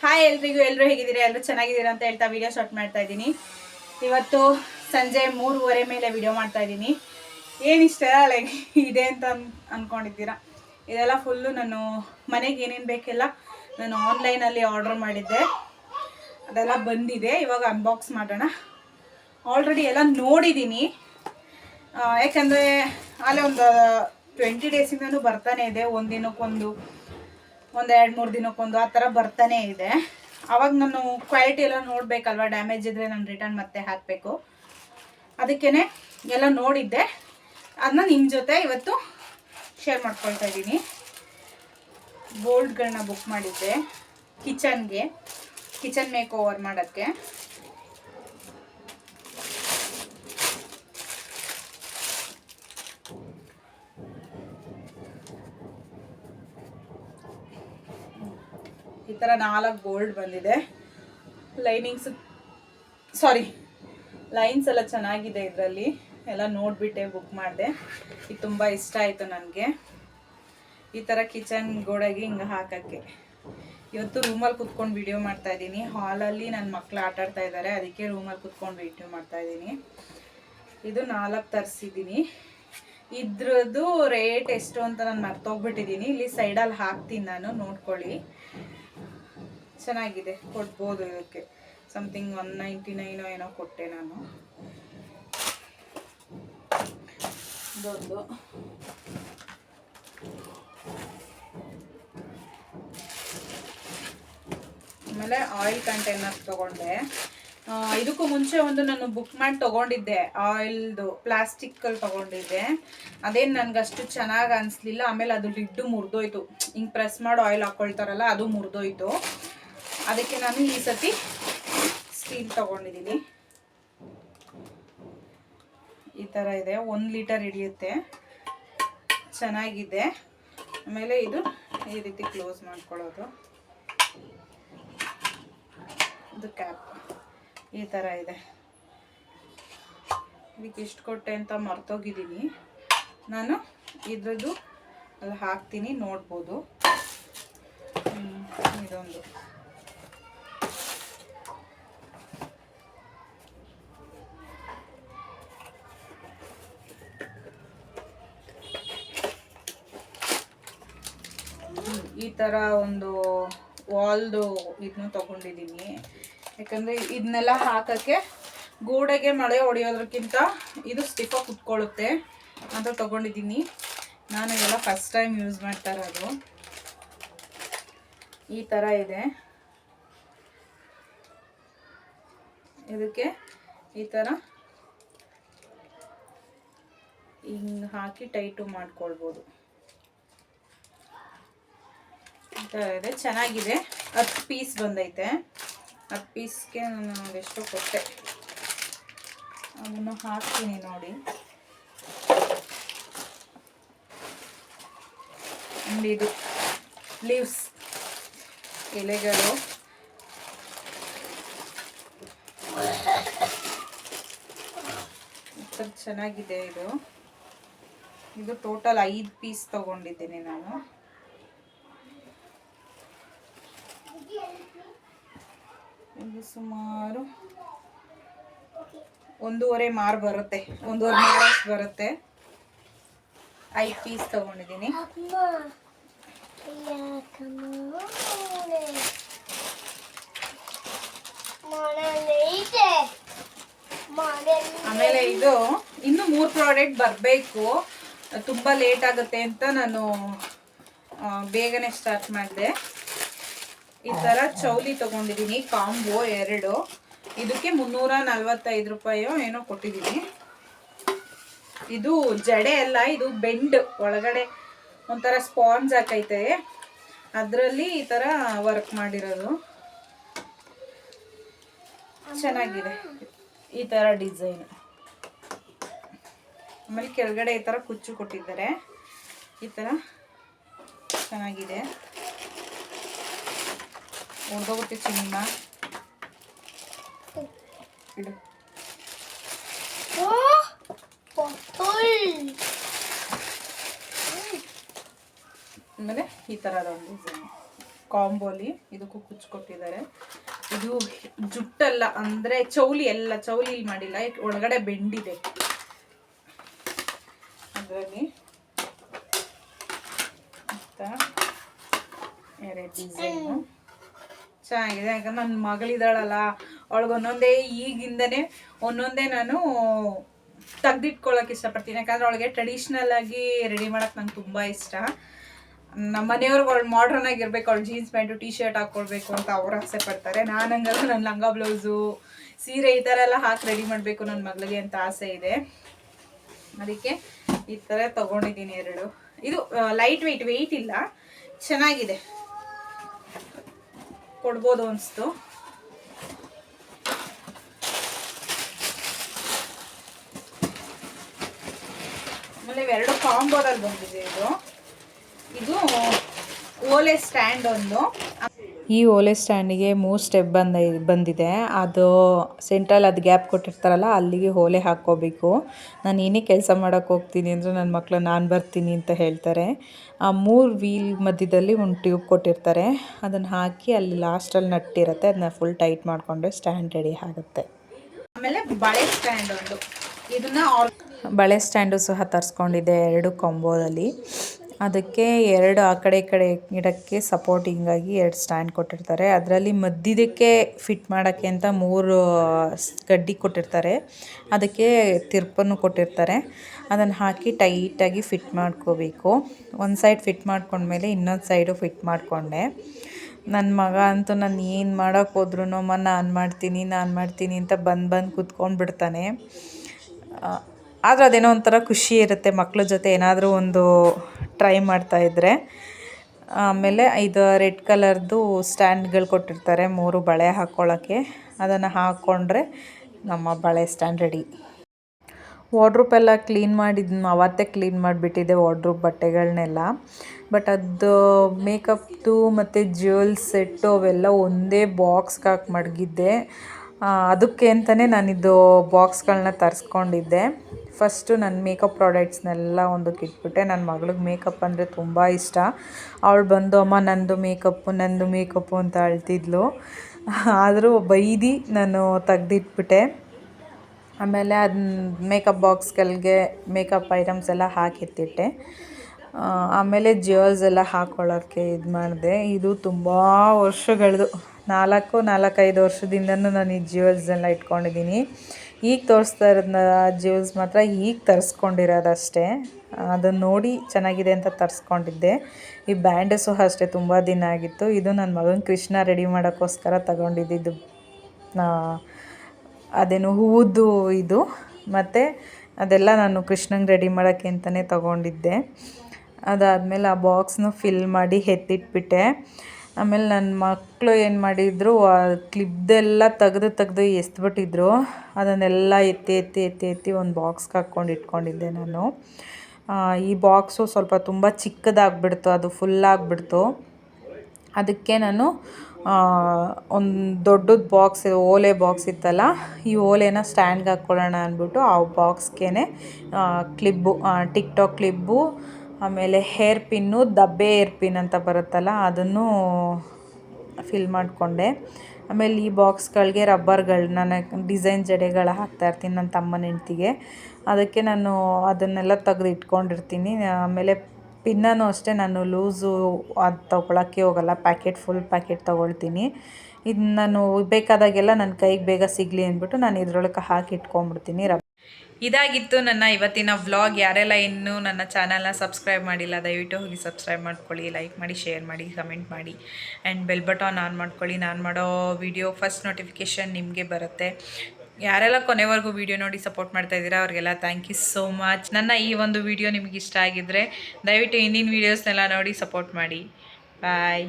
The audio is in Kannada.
ಹಾಯ್ ಎಲ್ರಿಗೂ ಎಲ್ಲರೂ ಹೇಗಿದ್ದೀರಾ? ಎಲ್ಲರೂ ಚೆನ್ನಾಗಿದ್ದೀರಾ ಅಂತ ಹೇಳ್ತಾ ವಿಡಿಯೋ ಶಾರ್ಟ್ ಮಾಡ್ತಾ ಇದ್ದೀನಿ. ಇವತ್ತು ಸಂಜೆ ಮೂರುವರೆ ಮೇಲೆ ವಿಡಿಯೋ ಮಾಡ್ತಾ ಇದ್ದೀನಿ. ಏನಿಷ್ಟ ಲೈಕ್ ಇದೆ ಅಂತ ಅನ್, ಅನ್ಕೊಂಡಿದ್ದೀರಾ? ಇದೆಲ್ಲ ಫುಲ್ಲು ನಾನು ಮನೆಗೆ ಏನೇನು ಬೇಕೆಲ್ಲ ನಾನು ಆನ್ಲೈನಲ್ಲಿ ಆರ್ಡರ್ ಮಾಡಿದ್ದೆ. ಅದೆಲ್ಲ ಬಂದಿದೆ. ಇವಾಗ ಅನ್ಬಾಕ್ಸ್ ಮಾಡೋಣ. ಆಲ್ರೆಡಿ ಎಲ್ಲ ನೋಡಿದ್ದೀನಿ. ಯಾಕಂದರೆ ಅಲ್ಲೇ ಒಂದು ಟ್ವೆಂಟಿ ಡೇಸಿಂದನೂ ಬರ್ತಾನೆ ಇದೆ. ಒಂದಿನಕ್ಕೊಂದು. ದಿನಕ್ಕೊಂದು ಒಂದು ಎರಡು ಮೂರು ದಿನಕ್ಕೊಂದು ಆ ಥರ ಬರ್ತಾನೆ ಇದೆ. ಅವಾಗ ನಾನು ಕ್ವಾಲಿಟಿ ಎಲ್ಲ ನೋಡಬೇಕಲ್ವ? ಡ್ಯಾಮೇಜ್ ಇದ್ದರೆ ನಾನು ರಿಟರ್ನ್ ಮತ್ತೆ ಹಾಕಬೇಕು. ಅದಕ್ಕೇ ಎಲ್ಲ ನೋಡಿದ್ದೆ. ಅದನ್ನ ನಿಮ್ಮ ಜೊತೆ ಇವತ್ತು ಶೇರ್ ಮಾಡ್ಕೊಳ್ತಾ ಇದ್ದೀನಿ. ಬೋಲ್ಡ್ಗಳನ್ನ ಬುಕ್ ಮಾಡಿದ್ದೆ ಕಿಚನ್ಗೆ ಕಿಚನ್ ಮೇಕ್ ಓವರ್ ಮಾಡೋಕ್ಕೆ. ಈ ಥರ ನಾಲ್ಕು ಗೋಲ್ಡ್ ಬಂದಿದೆ. ಲೈನಿಂಗ್ಸ್ ಸಾರಿ ಲೈನ್ಸ್ ಎಲ್ಲ ಚೆನ್ನಾಗಿದೆ ಇದರಲ್ಲಿ. ಎಲ್ಲ ನೋಡಿಬಿಟ್ಟೆ ಬುಕ್ ಮಾಡಿದೆ. ಇದು ತುಂಬ ಇಷ್ಟ ಆಯಿತು ನನಗೆ. ಈ ಥರ ಕಿಚನ್ ಗೋಡೆಗೆ ಹಿಂಗೆ ಹಾಕೋಕ್ಕೆ. ಇವತ್ತು ರೂಮಲ್ಲಿ ಕುತ್ಕೊಂಡು ವಿಡಿಯೋ ಮಾಡ್ತಾ ಇದ್ದೀನಿ. ಹಾಲಲ್ಲಿ ನನ್ನ ಮಕ್ಕಳು ಆಟ ಆಡ್ತಾ ಇದ್ದಾರೆ ಅದಕ್ಕೆ ರೂಮಲ್ಲಿ ಕುತ್ಕೊಂಡು ವಿಡಿಯೋ ಮಾಡ್ತಾ ಇದ್ದೀನಿ. ಇದು ನಾಲ್ಕು ತರಿಸಿದ್ದೀನಿ. ಇದ್ರದ್ದು ರೇಟ್ ಎಷ್ಟು ಅಂತ ನಾನು ಮರ್ತೋಗ್ಬಿಟ್ಟಿದ್ದೀನಿ ಇಲ್ಲಿ ಸೈಡಲ್ಲಿ ಹಾಕ್ತೀನಿ ನಾನು, ನೋಡ್ಕೊಳ್ಳಿ. ಚೆನ್ನಾಗಿದೆ, ಕೊಡ್ಬೋದು ಇದಕ್ಕೆ. ಸಮಥಿಂಗ್ ಒನ್ ನೈಂಟಿ ನೈನೋ ಏನೋ ಕೊಟ್ಟೆ ನಾನು. ಇದೊಂದು. ಆಮೇಲೆ ಆಯಿಲ್ ಕಂಟೈನರ್ ತಗೊಂಡೆ. ಇದಕ್ಕೂ ಮುಂಚೆ ಒಂದು ನಾನು ಬುಕ್ ಮಾಡಿ ತಗೊಂಡಿದ್ದೆ. ಆಯಿಲ್ದು, ಪ್ಲಾಸ್ಟಿಕ್ಕಲ್ಲಿ ತಗೊಂಡಿದ್ದೆ. ಅದೇನು ನನಗೆ ಅಷ್ಟು ಚೆನ್ನಾಗಿ ಅನಿಸ್ಲಿಲ್ಲ. ಆಮೇಲೆ ಅದು ಲಿಡ್ಡು ಮುರಿದೋಯ್ತು. ಹಿಂಗೆ ಪ್ರೆಸ್ ಮಾಡಿ ಆಯಿಲ್ ಹಾಕ್ಕೊಳ್ತಾರಲ್ಲ ಅದು ಮುರಿದೋಯ್ತು. ಅದಕ್ಕೆ ನಾನು ಈ ಸತಿ ಸ್ಟೀಲ್ ತಗೊಂಡಿದ್ದೀನಿ. ಈ ಥರ ಇದೆ. ಒಂದು ಲೀಟರ್ ಹಿಡಿಯುತ್ತೆ. ಚೆನ್ನಾಗಿದೆ. ಆಮೇಲೆ ಇದು ಈ ರೀತಿ ಕ್ಲೋಸ್ ಮಾಡ್ಕೊಳ್ಳೋದು. ಇದು ಕ್ಯಾಪ್. ಈ ಥರ ಇದೆ. ಇದಕ್ಕೆ ಎಷ್ಟು ಕೊಟ್ಟೆ ಅಂತ ಮರ್ತೋಗಿದ್ದೀನಿ. ನಾನು ಇದ್ರದ್ದು ಅಲ್ಲಿ ಹಾಕ್ತೀನಿ, ನೋಡ್ಬೋದು. ಇದೊಂದು. ಈ ಥರ ಒಂದು ವಾಲ್ದು ಇದನ್ನು ತಗೊಂಡಿದ್ದೀನಿ. ಯಾಕಂದರೆ ಇದನ್ನೆಲ್ಲ ಹಾಕೋಕ್ಕೆ ಗೋಡೆಗೆ ಮಳೆ ಹೊಡೆಯೋದ್ರಕ್ಕಿಂತ ಇದು ಸ್ಟಿಫಾಗಿ ಕುತ್ಕೊಳ್ಳುತ್ತೆ ಅಂತ ತಗೊಂಡಿದ್ದೀನಿ. ನಾನು ಇದೆಲ್ಲ ಫಸ್ಟ್ ಟೈಮ್ ಯೂಸ್ ಮಾಡ್ತಾ ಇರೋದು. ಈ ಥರ ಇದೆ. ಇದಕ್ಕೆ ಈ ಥರ ಹಿಂಗೆ ಹಾಕಿ ಟೈಟು ಮಾಡ್ಕೊಳ್ಬೋದು. ಈ ಥರ ಇದೆ. ಚೆನ್ನಾಗಿದೆ. ಹತ್ತು ಪೀಸ್ ಬಂದೈತೆ. ಹತ್ತು ಪೀಸ್ಗೆ ನಾನು ಎಷ್ಟು ಕೊಟ್ಟೆ. ಅದನ್ನು ಹಾಕ್ತೀನಿ ನೋಡಿ. ಆ್ಯಂಡ್ ಇದು ಲೀವ್ಸ್, ಎಲೆಗಳು. ಚೆನ್ನಾಗಿದೆ ಇದು. ಇದು ಟೋಟಲ್ ಐದು ಪೀಸ್ ತಗೊಂಡಿದ್ದೀನಿ ನಾನು ಇದು ಸುಮಾರು ಒಂದೂವರೆ ಮಾರು ಬರುತ್ತೆ. ಒಂದೂವರೆ ಮಾರು ಬರುತ್ತೆ. ಐದು ಪೀಸ್ ತಗೊಂಡಿದ್ದೀನಿ. ಆಮೇಲೆ ಇದು ಇನ್ನು ಮೂರು ಪ್ರಾಡಕ್ಟ್ ಬರಬೇಕು. ತುಂಬ ಲೇಟ್ ಆಗುತ್ತೆ ಅಂತ ನಾನು ಬೇಗನೆ ಸ್ಟಾರ್ಟ್ ಮಾಡಿದೆ. ಈ ತರ ಚೌಲಿ ತಗೊಂಡಿದ್ದೀನಿ ಕಾಂಬೋ ಎರಡು. ಇದಕ್ಕೆ ಮುನ್ನೂರ ನಲ್ವತ್ತೈದು ರೂಪಾಯೋ ಏನೋ ಕೊಟ್ಟಿದ್ದೀನಿ ಇದು ಜಡೆ ಅಲ್ಲ, ಇದು ಬೆಂಡ್. ಒಳಗಡೆ ಒಂಥರ ಸ್ಪಾಂಜ್ ಹಾಕೈತೆ. ಅದರಲ್ಲಿ ಈ ಥರ ವರ್ಕ್ ಮಾಡಿರೋದು. ಚೆನ್ನಾಗಿದೆ. ಈ ಥರ ಡಿಸೈನ್. ಆಮೇಲೆ ಕೆಳಗಡೆ ಈ ಥರ ಕುಚ್ಚು ಕೊಟ್ಟಿದ್ದಾರೆ. ಈ ಥರ ಚೆನ್ನಾಗಿದೆ. ಹೊಡೆದೋಗುತ್ತೆ ಚಿನ್ನ ಆಮೇಲೆ ಈ ಥರದ ಒಂದು ಕಾಂಬೋಲಿ, ಇದಕ್ಕೂ ಕುಚ್ಕೊಟ್ಟಿದ್ದಾರೆ ಇದು ಜುಟ್ಟಲ್ಲ, ಅಂದರೆ ಚೌಲಿ ಎಲ್ಲ ಚೌಲಿ ಮಾಡಿಲ್ಲ ಒಳಗಡೆ ಬೆಂಡಿದೆ. ಅದರಲ್ಲಿ ಎರಡು ಡಿಸೈನು ಚೆನ್ನಾಗಿದೆ. ಯಾಕಂದ್ರೆ ನನ್ನ ಮಗಳಿದ್ದಾಳಲ್ಲ ಅವಳಿಗೆ ಒಂದೊಂದೇ ಈಗಿಂದನೇ ಒಂದೊಂದೇ ನಾನು ತೆಗ್ದಿಟ್ಕೊಳ್ಳೋಕೆ ಇಷ್ಟಪಡ್ತೀನಿ. ಯಾಕಂದ್ರೆ ಅವಳಿಗೆ ಟ್ರೆಡಿಷ್ನಲ್ ಆಗಿ ರೆಡಿ ಮಾಡೋಕೆ ನಂಗೆ ತುಂಬ ಇಷ್ಟ. ನಮ್ಮ ಮನೆಯವ್ರಿಗೆ ಅವಳು ಮಾಡ್ರನ್ ಆಗಿರ್ಬೇಕು ಅವಳು ಜೀನ್ಸ್ ಪ್ಯಾಂಟು ಟಿ ಶರ್ಟ್ ಹಾಕ್ಕೊಳ್ಬೇಕು ಅಂತ ಅವ್ರು ಆಸೆ ಪಡ್ತಾರೆ. ನಾನು ಹಂಗಲ್ಲ ನನ್ನ ಲಂಗ ಬ್ಲೌಸು ಸೀರೆ ಈ ಥರ ಎಲ್ಲ ಹಾಕಿ ರೆಡಿ ಮಾಡಬೇಕು ನನ್ನ ಮಗಳಿಗೆ ಅಂತ ಆಸೆ ಇದೆ. ಅದಕ್ಕೆ ಈ ಥರ ತಗೊಂಡಿದ್ದೀನಿ ಎರಡು. ಇದು ಲೈಟ್ ವೆಯ್ಟ್ ವೆಯ್ಟ್ ಇಲ್ಲ. ಚೆನ್ನಾಗಿದೆ. ಕೊಡ್ಬೋದು ಅನಿಸ್ತು. ಆಮೇಲೆ ಇವೆರಡು ಕಾಂಬೋದಲ್ಲಿ ಬಂದಿದೆ ಇದು. ಇದು ಓಲೆ ಸ್ಟ್ಯಾಂಡ್ ಒಂದು. ಈ ಓಲೆ ಸ್ಟ್ಯಾಂಡಿಗೆ ಮೂರು ಸ್ಟೆಪ್ ಬಂದ ಬಂದಿದೆ. ಅದು ಸೆಂಟ್ರಲ್ ಅದು ಗ್ಯಾಪ್ ಕೊಟ್ಟಿರ್ತಾರಲ್ಲ ಅಲ್ಲಿಗೆ ಓಲೆ ಹಾಕ್ಕೋಬೇಕು. ನಾನು ಏನೇ ಕೆಲಸ ಮಾಡೋಕ್ಕೆ ಹೋಗ್ತೀನಿ ಅಂದರೆ ನನ್ನ ಮಕ್ಕಳು ನಾನು ಬರ್ತೀನಿ ಅಂತ ಹೇಳ್ತಾರೆ. ಆ ಮೂರು ವೀಲ್ ಮಧ್ಯದಲ್ಲಿ ಒಂದು ಟ್ಯೂಬ್ ಕೊಟ್ಟಿರ್ತಾರೆ. ಅದನ್ನು ಹಾಕಿ ಅಲ್ಲಿ ಲಾಸ್ಟಲ್ಲಿ ನಟ್ಟಿರುತ್ತೆ. ಅದನ್ನ ಫುಲ್ ಟೈಟ್ ಮಾಡಿಕೊಂಡ್ರೆ ಸ್ಟ್ಯಾಂಡ್ ರೆಡಿ ಆಗುತ್ತೆ. ಆಮೇಲೆ ಬಳೆ ಸ್ಟ್ಯಾಂಡ್ ಒಂದು. ಇದನ್ನು ಬಳೆ ಸ್ಟ್ಯಾಂಡು ಸಹ ತರಿಸ್ಕೊಂಡಿದ್ದೆ ಎರಡು ಕೊಂಬೋದಲ್ಲಿ ಅದಕ್ಕೆ ಎರಡು ಆ ಕಡೆ ಈ ಕಡೆ ಇಡೋಕ್ಕೆ ಸಪೋರ್ಟಿಂಗಾಗಿ ಎರಡು ಸ್ಟ್ಯಾಂಡ್ ಕೊಟ್ಟಿರ್ತಾರೆ. ಅದರಲ್ಲಿ ಮಧ್ಯದಕ್ಕೆ ಫಿಟ್ ಮಾಡೋಕ್ಕೆ ಅಂತ ಮೂರು ಗಡ್ಡಿ ಕೊಟ್ಟಿರ್ತಾರೆ. ಅದಕ್ಕೆ ತಿರ್ಪನ್ನು ಕೊಟ್ಟಿರ್ತಾರೆ. ಅದನ್ನು ಹಾಕಿ ಟೈಟಾಗಿ ಫಿಟ್ ಮಾಡ್ಕೋಬೇಕು. ಒಂದು ಸೈಡ್ ಫಿಟ್ ಮಾಡ್ಕೊಂಡ್ಮೇಲೆ ಇನ್ನೊಂದು ಸೈಡು ಫಿಟ್ ಮಾಡಿಕೊಂಡೆ. ನನ್ನ ಮಗ ಅಂತೂ ನಾನು ಏನು ಮಾಡೋಕ್ಕೆ ಹೋದ್ರೂ ಅಮ್ಮ ನಾನು ಮಾಡ್ತೀನಿ ನಾನು ಮಾಡ್ತೀನಿ ಅಂತ ಬಂದು ಬಂದು ಕೂತ್ಕೊಂಡು ಬಿಡ್ತಾನೆ ಆದರೆ ಅದೇನೋ ಒಂಥರ ಖುಷಿ ಇರುತ್ತೆ ಮಕ್ಕಳ ಜೊತೆ ಏನಾದರೂ ಒಂದು ಟ್ರೈ ಮಾಡ್ತಾ ಇದ್ದರೆ ಆಮೇಲೆ ಇದು ರೆಡ್ ಕಲರ್ದು ಸ್ಟ್ಯಾಂಡ್ಗಳು ಕೊಟ್ಟಿರ್ತಾರೆ, ಮೂರು ಬಳೆ ಹಾಕ್ಕೊಳ್ಳೋಕ್ಕೆ ಅದನ್ನು ಹಾಕ್ಕೊಂಡ್ರೆ ನಮ್ಮ ಬಳೆ ಸ್ಟ್ಯಾಂಡ್ ರೆಡಿ. ವಾರ್ಡ್ರೂಪ್ ಎಲ್ಲ ಕ್ಲೀನ್ ಮಾಡಿದ್, ಅವತ್ತೇ ಕ್ಲೀನ್ ಮಾಡಿಬಿಟ್ಟಿದ್ದೆ ವಾರ್ಡ್ರೂಪ್ ಬಟ್ಟೆಗಳನ್ನೆಲ್ಲ ಬಟ್ ಅದು ಮೇಕಪ್ದು ಮತ್ತು ಜ್ಯುವೆಲ್ಸ್ ಸೆಟ್ಟು ಅವೆಲ್ಲ ಒಂದೇ ಬಾಕ್ಸ್ಗೆ ಹಾಕಿ ಮಡಗಿದ್ದೆ. ಅದಕ್ಕೆ ಅಂತಲೇ ನಾನಿದು ಬಾಕ್ಸ್ಗಳನ್ನ ತರಿಸ್ಕೊಂಡಿದ್ದೆ. ಫಸ್ಟು ನನ್ನ ಮೇಕಪ್ ಪ್ರಾಡಕ್ಟ್ಸ್ನೆಲ್ಲ ಒಂದಕ್ಕೆ ಇಟ್ಬಿಟ್ಟೆ ನನ್ನ ಮಗಳಿಗೆ ಮೇಕಪ್ ಅಂದರೆ ತುಂಬ ಇಷ್ಟ. ಅವಳು ಬಂದು, ಅಮ್ಮ, ನಂದು ಮೇಕಪ್ಪು ನಂದು ಮೇಕಪ್ಪು ಅಂತ ಅಳ್ತಿದ್ಲು. ಆದರೂ ಬೈದಿ ನಾನು ತೆಗ್ದಿಟ್ಬಿಟ್ಟೆ. ಆಮೇಲೆ ಅದನ್ನ ಮೇಕಪ್ ಬಾಕ್ಸ್ಗಳಿಗೆ ಮೇಕಪ್ ಐಟಮ್ಸ್ ಎಲ್ಲ ಹಾಕಿತ್ತಿಟ್ಟೆ ಆಮೇಲೆ ಜ್ಯುವೆಲ್ಸ್ ಎಲ್ಲ ಹಾಕ್ಕೊಳ್ಳೋಕ್ಕೆ ಇದು ಮಾಡಿದೆ. ಇದು ತುಂಬ ವರ್ಷಗಳದು. ನಾಲ್ಕು, ನಾಲ್ಕೈದು ವರ್ಷದಿಂದನೂ ನಾನು ಈ ಜ್ಯುವೆಲ್ಸ್ ಎಲ್ಲ ಇಟ್ಕೊಂಡಿದ್ದೀನಿ. ಈಗ ತೋರಿಸ್ತಾ ಇರೋದನ್ನ ಜ್ಯೂಸ್ ಮಾತ್ರ ಈಗ ತರಿಸ್ಕೊಂಡಿರೋದಷ್ಟೇ. ಅದನ್ನು ನೋಡಿ ಚೆನ್ನಾಗಿದೆ ಅಂತ ತರಿಸ್ಕೊಂಡಿದ್ದೆ. ಈ ಬ್ಯಾಂಡಸು ಅಷ್ಟೇ ತುಂಬ ದಿನ ಆಗಿತ್ತು. ಇದು ನನ್ನ ಮಗನ ಕೃಷ್ಣ ರೆಡಿ ಮಾಡೋಕ್ಕೋಸ್ಕರ ತಗೊಂಡಿದ್ದಿದ್ದು ಆ, ಅದೇನು ಹೂವುದು ಇದು. ಮತ್ತು ಅದೆಲ್ಲ ನಾನು ಕೃಷ್ಣಂಗೆ ರೆಡಿ ಮಾಡೋಕ್ಕೆ ಅಂತಲೇ ತೊಗೊಂಡಿದ್ದೆ. ಅದಾದಮೇಲೆ ಆ ಬಾಕ್ಸ್ನು ಫಿಲ್ ಮಾಡಿ ಎತ್ತಿಟ್ಬಿಟ್ಟೆ. ಆಮೇಲೆ ನನ್ನ ಮಕ್ಕಳು ಏನು ಮಾಡಿದರು ಕ್ಲಿಪ್ದೆಲ್ಲ ತೆಗೆದು ತೆಗ್ದು ಎಸ್ಬಿಟ್ಟಿದ್ರು. ಅದನ್ನೆಲ್ಲ ಎತ್ತಿ ಎತ್ತಿ ಎತ್ತಿ ಎತ್ತಿ ಒಂದು ಬಾಕ್ಸ್ಗೆ ಹಾಕ್ಕೊಂಡು ಇಟ್ಕೊಂಡಿದ್ದೆ ನಾನು. ಈ ಬಾಕ್ಸು ಸ್ವಲ್ಪ ತುಂಬ ಚಿಕ್ಕದಾಗ್ಬಿಡ್ತು, ಅದು ಫುಲ್ ಅದಕ್ಕೆ ನಾನು ಒಂದು ದೊಡ್ಡದು ಬಾಕ್ಸ್ ಓಲೆ ಬಾಕ್ಸ್ ಇತ್ತಲ್ಲ, ಈ ಓಲೆನ ಸ್ಟ್ಯಾಂಡ್ಗೆ ಹಾಕ್ಕೊಳ್ಳೋಣ ಅಂದ್ಬಿಟ್ಟು ಆ ಬಾಕ್ಸ್ಗೆ ಕ್ಲಿಬ್ಬು ಟಿಕ್ ಟಾಕ್ ಕ್ಲಿಬ್ಬು ಆಮೇಲೆ ಹೇರ್ ಪಿನ್ನು, ದಬ್ಬೆ ಹೇರ್ ಪಿನ್ ಅಂತ ಬರುತ್ತಲ್ಲ, ಅದನ್ನು ಫಿಲ್ ಮಾಡಿಕೊಂಡೆ. ಆಮೇಲೆ ಈ ಬಾಕ್ಸ್ಗಳಿಗೆ ರಬ್ಬರ್ಗಳು ನಾನು ಡಿಸೈನ್ ಜಡೆಗಳು ಹಾಕ್ತಾ ಇರ್ತೀನಿ ನನ್ನ ತಮ್ಮನ ಹೆಂಡ್ತಿಗೆ. ಅದಕ್ಕೆ ನಾನು ಅದನ್ನೆಲ್ಲ ತೆಗೆದು ಇಟ್ಕೊಂಡಿರ್ತೀನಿ. ಆಮೇಲೆ ಪಿನ್ನೂ ಅಷ್ಟೇ, ನಾನು ಲೂಸು ಅದು ತೊಗೊಳಕ್ಕೆ ಹೋಗಲ್ಲ, ಪ್ಯಾಕೆಟ್, ಫುಲ್ ಪ್ಯಾಕೆಟ್ ತೊಗೊಳ್ತೀನಿ. ಇದು ನಾನು ಬೇಕಾದಾಗೆಲ್ಲ ನನ್ನ ಕೈಗೆ ಬೇಗ ಸಿಗಲಿ ಅಂದ್ಬಿಟ್ಟು ನಾನು ಇದ್ರೊಳಗೆ ಹಾಕಿ ಇಟ್ಕೊಂಡ್ಬಿಡ್ತೀನಿ. ರಬ್ ಇದಾಗಿತ್ತು ನನ್ನ ಇವತ್ತಿನ ವ್ಲಾಗ್ ಯಾರೆಲ್ಲ ಇನ್ನೂ ನನ್ನ ಚಾನಲ್ನ ಸಬ್ಸ್ಕ್ರೈಬ್ ಮಾಡಿಲ್ಲ, ದಯವಿಟ್ಟು ಹೋಗಿ ಸಬ್ಸ್ಕ್ರೈಬ್ ಮಾಡ್ಕೊಳ್ಳಿ ಲೈಕ್ ಮಾಡಿ ಶೇರ್ ಮಾಡಿ ಕಮೆಂಟ್ ಮಾಡಿ. ಆ್ಯಂಡ್ ಬೆಲ್ ಬಟನ್ ಆನ್ ಮಾಡ್ಕೊಳ್ಳಿ. ನಾನು ಮಾಡೋ ವಿಡಿಯೋ ಫಸ್ಟ್ ನೋಟಿಫಿಕೇಷನ್ ನಿಮಗೆ ಬರುತ್ತೆ. ಯಾರೆಲ್ಲ ಕೊನೆವರೆಗೂ ವಿಡಿಯೋ ನೋಡಿ ಸಪೋರ್ಟ್ ಮಾಡ್ತಾ ಇದ್ದೀರಾ, ಅವ್ರಿಗೆಲ್ಲ ಥ್ಯಾಂಕ್ ಯು ಸೋ ಮಚ್ ನನ್ನ ಈ ಒಂದು ವಿಡಿಯೋ ನಿಮಗೆ ಇಷ್ಟ ಆಗಿದ್ದರೆ ದಯವಿಟ್ಟು ಹಿಂದಿನ ವೀಡಿಯೋಸ್ನೆಲ್ಲ ನೋಡಿ ಸಪೋರ್ಟ್ ಮಾಡಿ. ಬಾಯ್